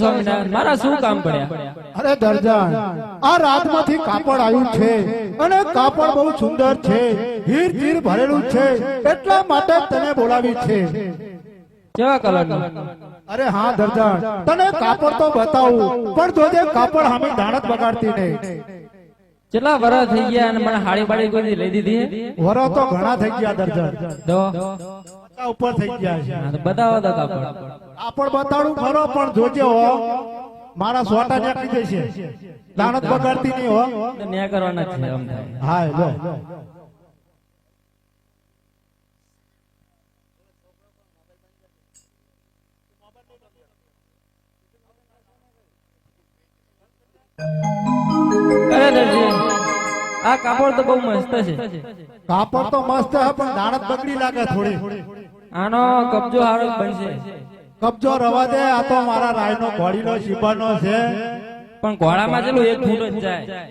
સ્વામિનારાયણ મારા શું કામ પડ્યા? અરે દરજાન આ રાતમાંથી કાપડ આવ્યું છે અને કાપડ બહુ સુંદર છે હીર તીર ભરેલું છે એટલા માટે તને બોલાવી છે. કેવા કલરનું? અરે હા દરજાન તને કાપડ તો બતાવું પણ જોજે કાપડ હામી દાણત બગાડતી નહીં. કેટલા વરસ થઈ ગયા અને મને હાડી બાડી કોઈ લઈ દીધી? વરસ તો ઘણા થઈ ગયા દરજાન ઉપર થઈ ગયા છે. બતાવો કાપડ કાપડ બતાડું ખરો પણ જોજે હો. મારા સોટા નીકળી જશે દાણત બગાડતી નહીં હો. તો ન્યા કરવાના છે. હા લો આ કાપડ તો બહુ મસ્ત છે. કાપડ તો મસ્ત છે પણ દાણત બગડી લાગે થોડી. આનો કબજો હારો બનશે. કબજો રવા દે આ તો મારા રાયનો ઘોડીનો શિબાનો છે. પણ ઘોડામાં ચેલું એક ફૂટ જ જાય.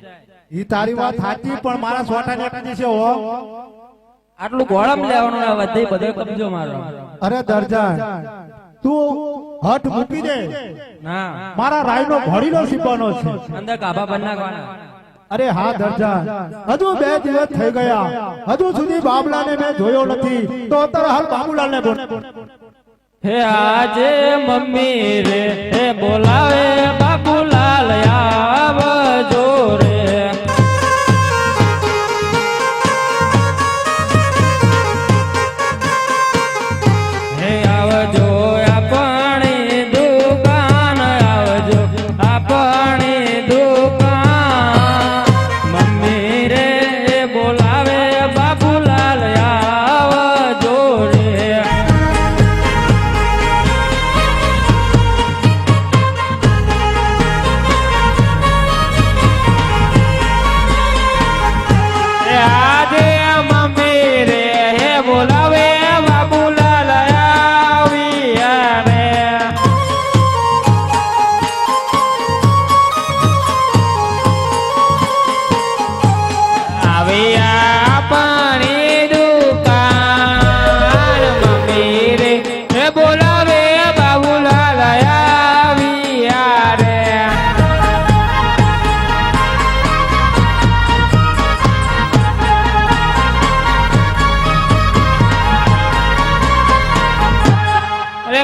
ઈ તારી વાત સાચી પણ મારા સોટા નીકળી છે હો. આટલું ઘોડામાં લેવાનું આ વધે બધો કબજો મારો. અરે દરજા તું હઠ મૂકી દે. ના. મારા રાયનો ઘોડીનો શિબાનો છે. અંદર કાબા બન નાખવાના અરે હા દરજા હજુ બે દિવસ થઈ ગયા. હજુ સુધી બાબલાને મેં જોયો નથી. તો અત્યારે હાલ બાબુલાલને બોલ. હે આજે મમ્મી રે બોલાવે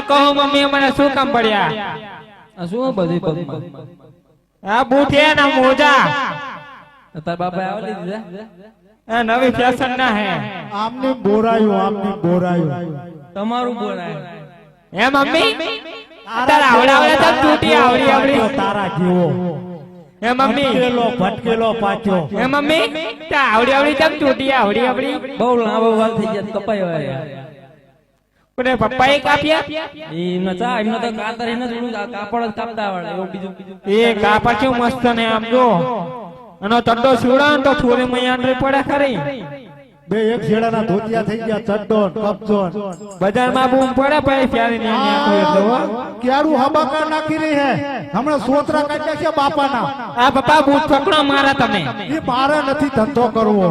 કહો મમ્મી મને શું કામ પડ્યા? શું બધું પગમાં? આ બૂઠે ના મોજા. તાર બાપા આવલી દીધા નવી ફેશન ના હે. આમની બોરાયું આમની બોરાયું. તમારું બોરાયું. હે મમ્મી? તારા આવડા આવડા તમ તૂટી આવડી આવડી. તારા જીવો હે મમ્મી? ભટકેલો ભટકેલો પાછો. હે મમ્મી? તા આવડી આવડી તમ તૂટી આવડી આવડી. બહુ લાંબો વાલ થઈ ગયા કપાયો હોય કોને પપ્પાએ કાપ્યા એનો ચા એનો તો કાતર એને જોડું કાપડ કાપતા આવડે એવું બીજું એ કાપા કેવું મસ્ત ને આમ જો. અને તડો સીવડા તો તો થોડી મૈયાંડરી પડે ખરી બે એક છેડાના ધોતિયા થઈ ગયા ચડ્ડો કપચો. બજારમાં બૂમ પડે પછી ફેરી ને અહીંયા એટલે હો. ક્યારું હબાકાર નાખી રહી હે. હમણાં સોતરા કાઢ્યા છે બાપાના. આ બાપા બૂટ પકડો મારા તમે. એ મારે નથી ધંધો કરવો.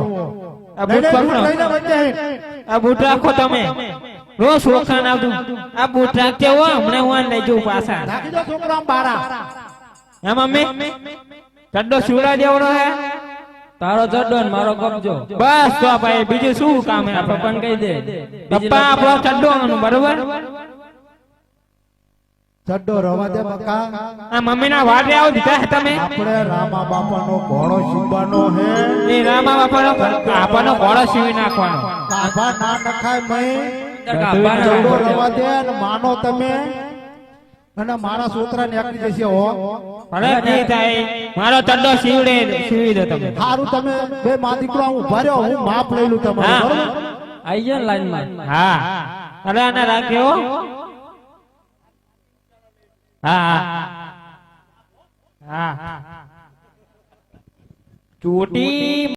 આ બૂટ હે. આ બૂટ રાખો તમે. રોજ શોખાન આવતું. આ બૂટ રાખજો હો હમણાં હું લઈ જઉં પાછા. રાખી દો છોકરા બારા. હે મમ્મી ચડ્ડો સીવડા દેવડો હે? તારો ચડ્ડો ને મારો કબજો. બસ તો ભાઈ બીજું શું કામ હે? આપણે પપ્પાને કહી દે. પપ્પા આપણો ચડ્ડો આનું બરોબર? ચડ્ડો રવા દે બકા આ મમ્મી ના વાડે આવ દીધા હે તમે? આપણે રામા બાપાનો ઘોડો શીખવાનો હે. એ રામા બાપાનો આપણનો ઘોડો સીવી નાખવાનો. બાપા ના નખાય મય. રવા દે અને માનો તમે. અને મારા સોતરા નીકળી જશે હો. ભલે જી થાય મારો ચડ્ડો સીવડે સીવી દો તમે સારું તમે બે મા દીકરો હું ભર્યો હું માપ લઈ લઉં તમારું બરોબર? આઈ ગયો લાઈનમાં હા. અરે આને રાખ્યો. હા હા. હા. ચૂંટી